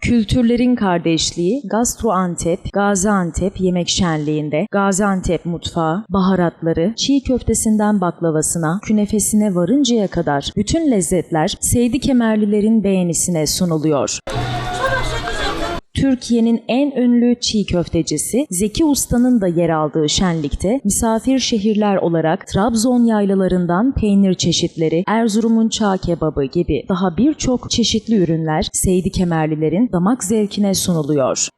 Kültürlerin kardeşliği Gastroantep, Gaziantep yemek şenliğinde Gaziantep mutfağı, baharatları, çiğ köftesinden baklavasına, künefesine varıncaya kadar bütün lezzetler Seydi Kemerlilerin beğenisine sunuluyor. Türkiye'nin en ünlü çiğ köftecisi Zeki Usta'nın da yer aldığı şenlikte misafir şehirler olarak Trabzon yaylalarından peynir çeşitleri, Erzurum'un çağ kebabı gibi daha birçok çeşitli ürünler Seydi Kemerlilerin damak zevkine sunuluyor.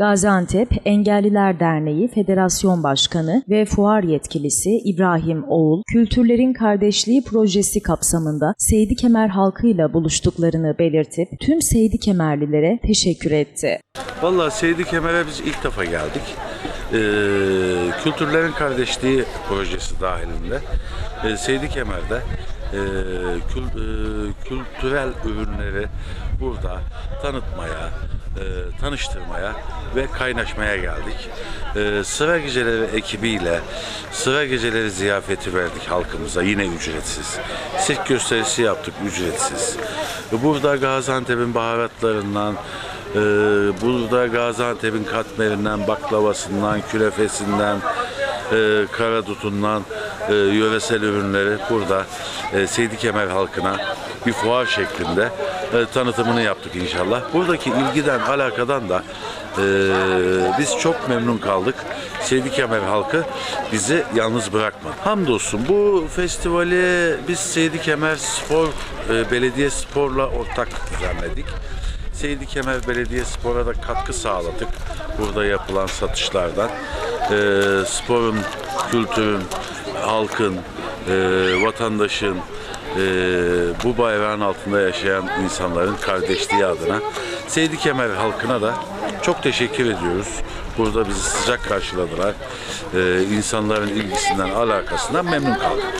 Gaziantep Engelliler Derneği Federasyon Başkanı ve fuar yetkilisi İbrahim Oğul, Kültürlerin Kardeşliği projesi kapsamında Seydi Kemer halkıyla buluştuklarını belirtip tüm Seydi Kemerlilere teşekkür etti. Vallahi Seydi Kemer'e biz ilk defa geldik. Ee, Kültürlerin Kardeşliği projesi dahilinde e, Seydi Kemer'de e, kül- e, kültürel ürünleri burada tanıtmaya, e, tanıştırmaya ve kaynaşmaya geldik. E, sıra geceleri ekibiyle sıra geceleri ziyafeti verdik halkımıza yine ücretsiz. Sirk gösterisi yaptık ücretsiz. Burada Gaziantep'in baharatlarından, ee, burada Gaziantep'in katmerinden, baklavasından, kürefesinden, e, karadutundan e, yöresel ürünleri burada e, Seydi Kemer halkına bir fuar şeklinde e, tanıtımını yaptık inşallah. Buradaki ilgiden, alakadan da e, biz çok memnun kaldık. Seydi Kemer halkı bizi yalnız bırakmadı. Hamdolsun bu festivali biz Seydi Kemer Spor, e, Belediye Spor'la ortak düzenledik. Seydi Kemer Belediye Spor'a da katkı sağladık. Burada yapılan satışlardan. Ee, sporun, kültürün, halkın, e, vatandaşın, e, bu bayrağın altında yaşayan insanların kardeşliği adına Seydi Kemer halkına da çok teşekkür ediyoruz. Burada bizi sıcak karşıladılar. Ee, insanların ilgisinden, alakasından memnun kaldık.